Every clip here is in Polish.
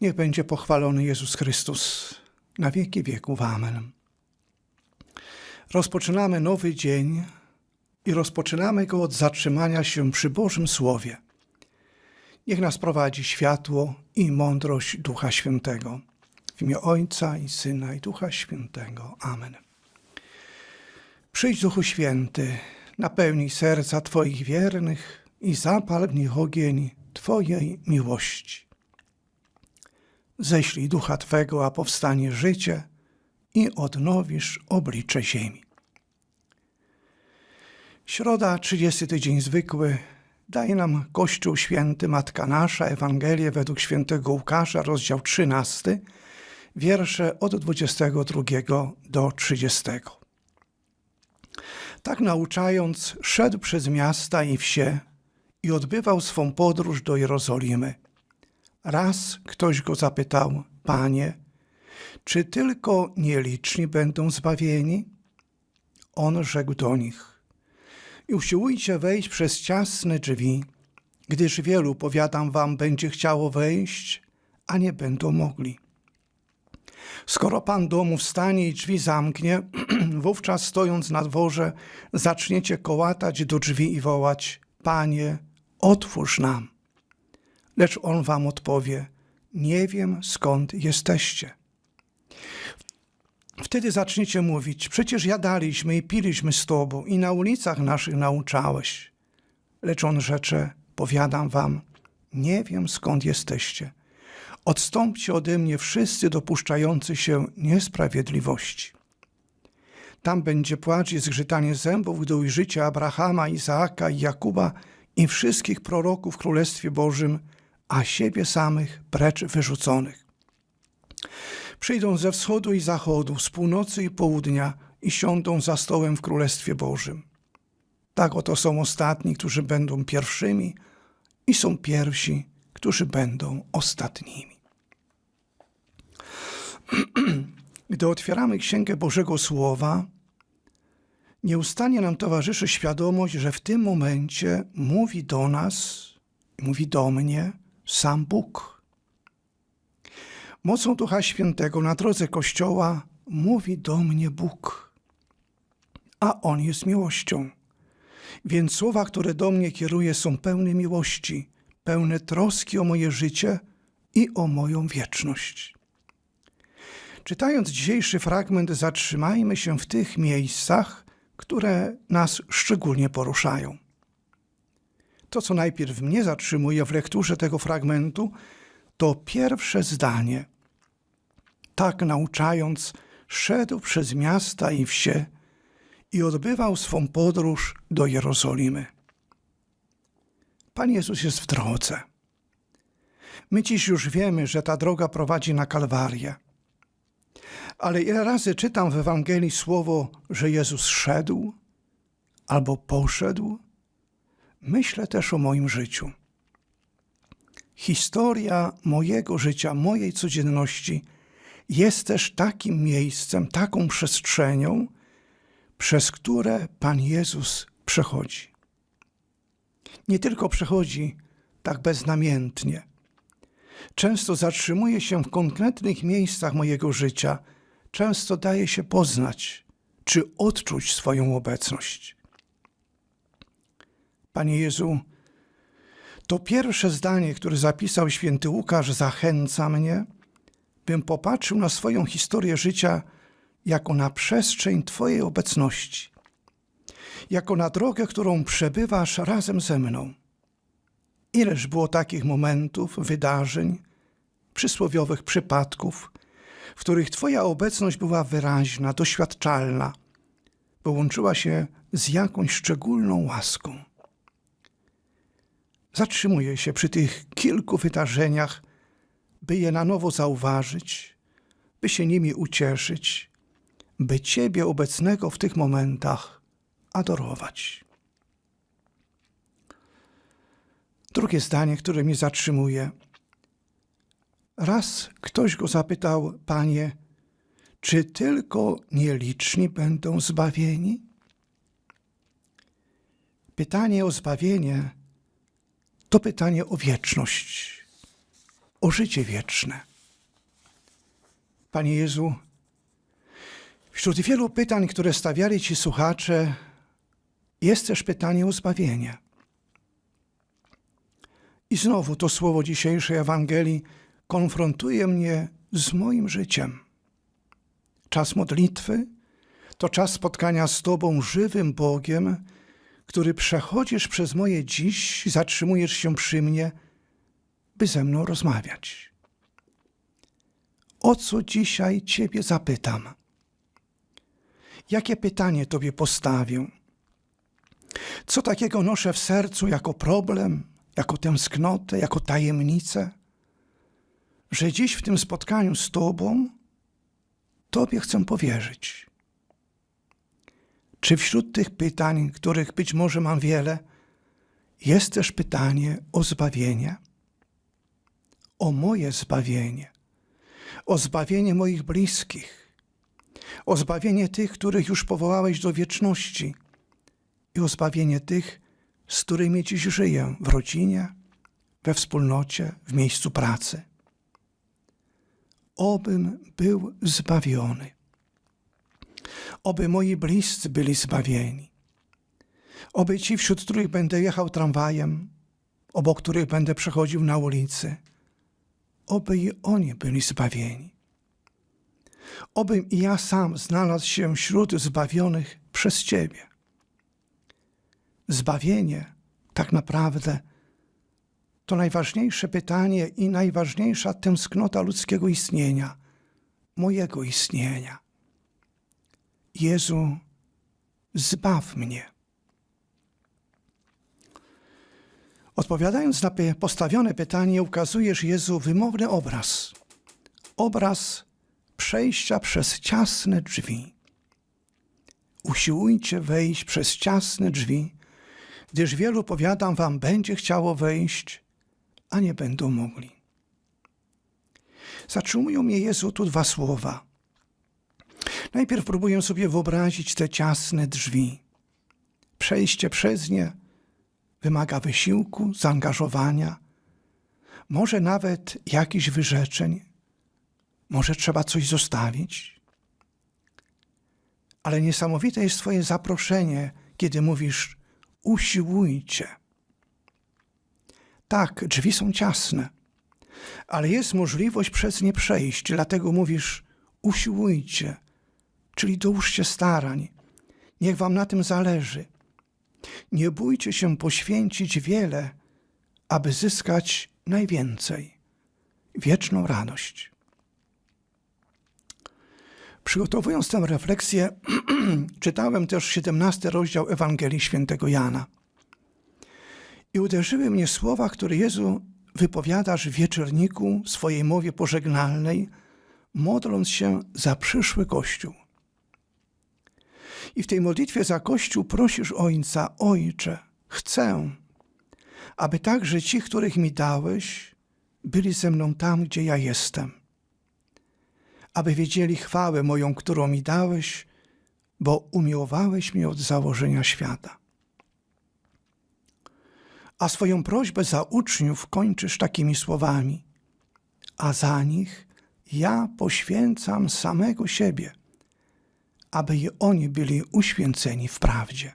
Niech będzie pochwalony Jezus Chrystus na wieki wieków. Amen. Rozpoczynamy nowy dzień i rozpoczynamy go od zatrzymania się przy Bożym Słowie. Niech nas prowadzi światło i mądrość Ducha Świętego. W imię Ojca i Syna i Ducha Świętego. Amen. Przyjdź Duchu Święty, napełnij serca Twoich wiernych i zapal w nich ogień Twojej miłości. Ześlij Ducha Twego, a powstanie życie i odnowisz oblicze ziemi. Środa, 30 tydzień zwykły, daje nam Kościół Święty Matka Nasza, Ewangelię według świętego Łukasza, rozdział 13, wiersze od 22 do 30. Tak nauczając, szedł przez miasta i wsie i odbywał swą podróż do Jerozolimy. Raz ktoś go zapytał, Panie, czy tylko nieliczni będą zbawieni? On rzekł do nich, i usiłujcie wejść przez ciasne drzwi, gdyż wielu, powiadam wam, będzie chciało wejść, a nie będą mogli. Skoro pan domu wstanie i drzwi zamknie, wówczas stojąc na dworze, zaczniecie kołatać do drzwi i wołać: Panie, otwórz nam. Lecz on wam odpowie: Nie wiem skąd jesteście. Wtedy zaczniecie mówić: Przecież jadaliśmy i piliśmy z tobą i na ulicach naszych nauczałeś. Lecz on rzecze: Powiadam wam, nie wiem skąd jesteście. Odstąpcie ode mnie wszyscy dopuszczający się niesprawiedliwości. Tam będzie płacz i zgrzytanie zębów, gdy ujrzycie Abrahama, Izaaka i Jakuba i wszystkich proroków w Królestwie Bożym, a siebie samych precz wyrzuconych. Przyjdą ze wschodu i zachodu, z północy i południa i siądą za stołem w Królestwie Bożym. Tak oto są ostatni, którzy będą pierwszymi i są pierwsi, którzy będą ostatnimi. Gdy otwieramy Księgę Bożego Słowa, nieustannie nam towarzyszy świadomość, że w tym momencie mówi do nas, mówi do mnie sam Bóg. Mocą Ducha Świętego na drodze Kościoła mówi do mnie Bóg, a On jest miłością. Więc słowa, które do mnie kieruje, są pełne miłości, pełne troski o moje życie i o moją wieczność. Czytając dzisiejszy fragment, zatrzymajmy się w tych miejscach, które nas szczególnie poruszają. To, co najpierw mnie zatrzymuje w lekturze tego fragmentu, to pierwsze zdanie. Tak nauczając, szedł przez miasta i wsie i odbywał swą podróż do Jerozolimy. Pan Jezus jest w drodze. My dziś już wiemy, że ta droga prowadzi na Kalwarię. Ale ile razy czytam w Ewangelii słowo, że Jezus szedł albo poszedł, myślę też o moim życiu. Historia mojego życia, mojej codzienności jest też takim miejscem, taką przestrzenią, przez które Pan Jezus przechodzi. Nie tylko przechodzi tak beznamiętnie. Często zatrzymuje się w konkretnych miejscach mojego życia, często daje się poznać czy odczuć swoją obecność. Panie Jezu, to pierwsze zdanie, które zapisał święty Łukasz, zachęca mnie, bym popatrzył na swoją historię życia jako na przestrzeń Twojej obecności, jako na drogę, którą przebywasz razem ze mną. Ileż było takich momentów, wydarzeń, przysłowiowych przypadków, w których Twoja obecność była wyraźna, doświadczalna, bo łączyła się z jakąś szczególną łaską. Zatrzymuję się przy tych kilku wydarzeniach, by je na nowo zauważyć, by się nimi ucieszyć, by Ciebie obecnego w tych momentach adorować. Drugie zdanie, które mnie zatrzymuje. Raz ktoś go zapytał, Panie, czy tylko nieliczni będą zbawieni? Pytanie o zbawienie to pytanie o wieczność, o życie wieczne. Panie Jezu, wśród wielu pytań, które stawiali Ci słuchacze, jest też pytanie o zbawienie. I znowu to słowo dzisiejszej Ewangelii konfrontuje mnie z moim życiem. Czas modlitwy to czas spotkania z Tobą, żywym Bogiem, który przechodzisz przez moje dziś, zatrzymujesz się przy mnie, by ze mną rozmawiać. O co dzisiaj Ciebie zapytam? Jakie pytanie Tobie postawię? Co takiego noszę w sercu jako problem, jako tęsknotę, jako tajemnicę, że dziś w tym spotkaniu z Tobą Tobie chcę powierzyć? Czy wśród tych pytań, których być może mam wiele, jest też pytanie o zbawienie? O moje zbawienie, o zbawienie moich bliskich, o zbawienie tych, których już powołałeś do wieczności i o zbawienie tych, z którymi dziś żyję w rodzinie, we wspólnocie, w miejscu pracy. Obym był zbawiony. Oby moi bliscy byli zbawieni. Oby ci, wśród których będę jechał tramwajem, obok których będę przechodził na ulicy, oby i oni byli zbawieni. Obym i ja sam znalazł się wśród zbawionych przez Ciebie. Zbawienie tak naprawdę to najważniejsze pytanie i najważniejsza tęsknota ludzkiego istnienia, mojego istnienia. Jezu, zbaw mnie. Odpowiadając na postawione pytanie, ukazujesz Jezu wymowny obraz. Obraz przejścia przez ciasne drzwi. Usiłujcie wejść przez ciasne drzwi, gdyż wielu, powiadam wam, będzie chciało wejść, a nie będą mogli. Zatrzymują mnie Jezu tu dwa słowa. Najpierw próbuję sobie wyobrazić te ciasne drzwi. Przejście przez nie wymaga wysiłku, zaangażowania, może nawet jakichś wyrzeczeń, może trzeba coś zostawić. Ale niesamowite jest Twoje zaproszenie, kiedy mówisz: usiłujcie. Tak, drzwi są ciasne, ale jest możliwość przez nie przejść, dlatego mówisz: usiłujcie, czyli dołóżcie starań. Niech Wam na tym zależy. Nie bójcie się poświęcić wiele, aby zyskać najwięcej wieczną radość. Przygotowując tę refleksję, czytałem też 17 rozdział Ewangelii Świętego Jana. I uderzyły mnie słowa, które Jezu wypowiadasz w wieczorniku swojej mowie pożegnalnej, modląc się za przyszły Kościół. I w tej modlitwie za Kościół prosisz Ojca, Ojcze, chcę, aby także ci, których mi dałeś, byli ze mną tam, gdzie ja jestem. Aby wiedzieli chwałę moją, którą mi dałeś, bo umiłowałeś mnie od założenia świata. A swoją prośbę za uczniów kończysz takimi słowami: A za nich ja poświęcam samego siebie, aby i oni byli uświęceni w prawdzie.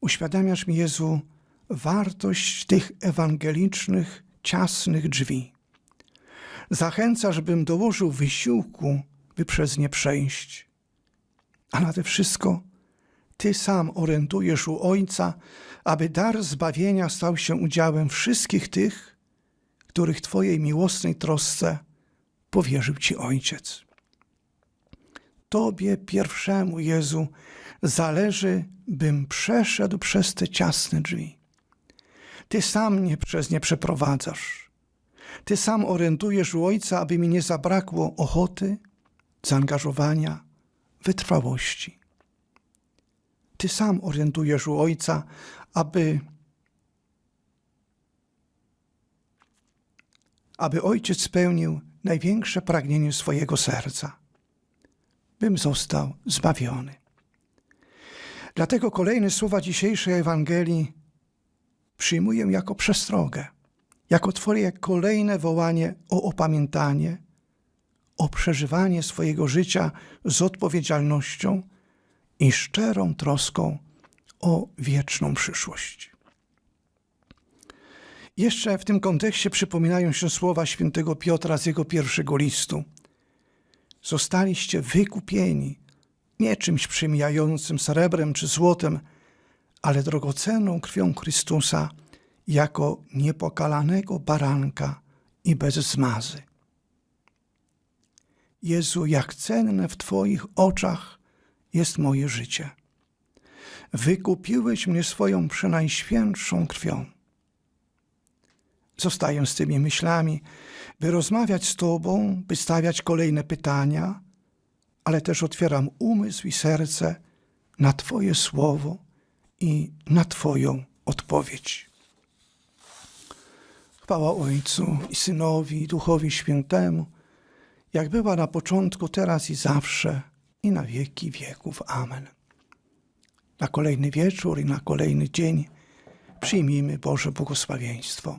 Uświadamiasz mi, Jezu, wartość tych ewangelicznych, ciasnych drzwi. Zachęcasz, bym dołożył wysiłku, by przez nie przejść. A nade wszystko Ty sam orientujesz u Ojca, aby dar zbawienia stał się udziałem wszystkich tych, których Twojej miłosnej trosce powierzył Ci Ojciec. Tobie pierwszemu, Jezu, zależy, bym przeszedł przez te ciasne drzwi. Ty sam mnie przez nie przeprowadzasz. Ty sam orientujesz u Ojca, aby mi nie zabrakło ochoty, zaangażowania, wytrwałości. Ty sam orientujesz u Ojca, aby, aby Ojciec spełnił największe pragnienie swojego serca, bym został zbawiony. Dlatego kolejne słowa dzisiejszej Ewangelii przyjmuję jako przestrogę. jako Twoje kolejne wołanie o opamiętanie, o przeżywanie swojego życia z odpowiedzialnością i szczerą troską o wieczną przyszłość. Jeszcze w tym kontekście przypominają się słowa świętego Piotra z jego pierwszego listu. Zostaliście wykupieni nie czymś przemijającym srebrem czy złotem, ale drogocenną krwią Chrystusa jako niepokalanego baranka i bez zmazy. Jezu, jak cenne w Twoich oczach jest moje życie. Wykupiłeś mnie swoją przenajświętszą krwią. Zostaję z tymi myślami, by rozmawiać z Tobą, by stawiać kolejne pytania, ale też otwieram umysł i serce na Twoje słowo i na Twoją odpowiedź. Chwała Ojcu i Synowi i Duchowi Świętemu, jak była na początku, teraz i zawsze, i na wieki wieków. Amen. Na kolejny wieczór i na kolejny dzień przyjmijmy Boże błogosławieństwo.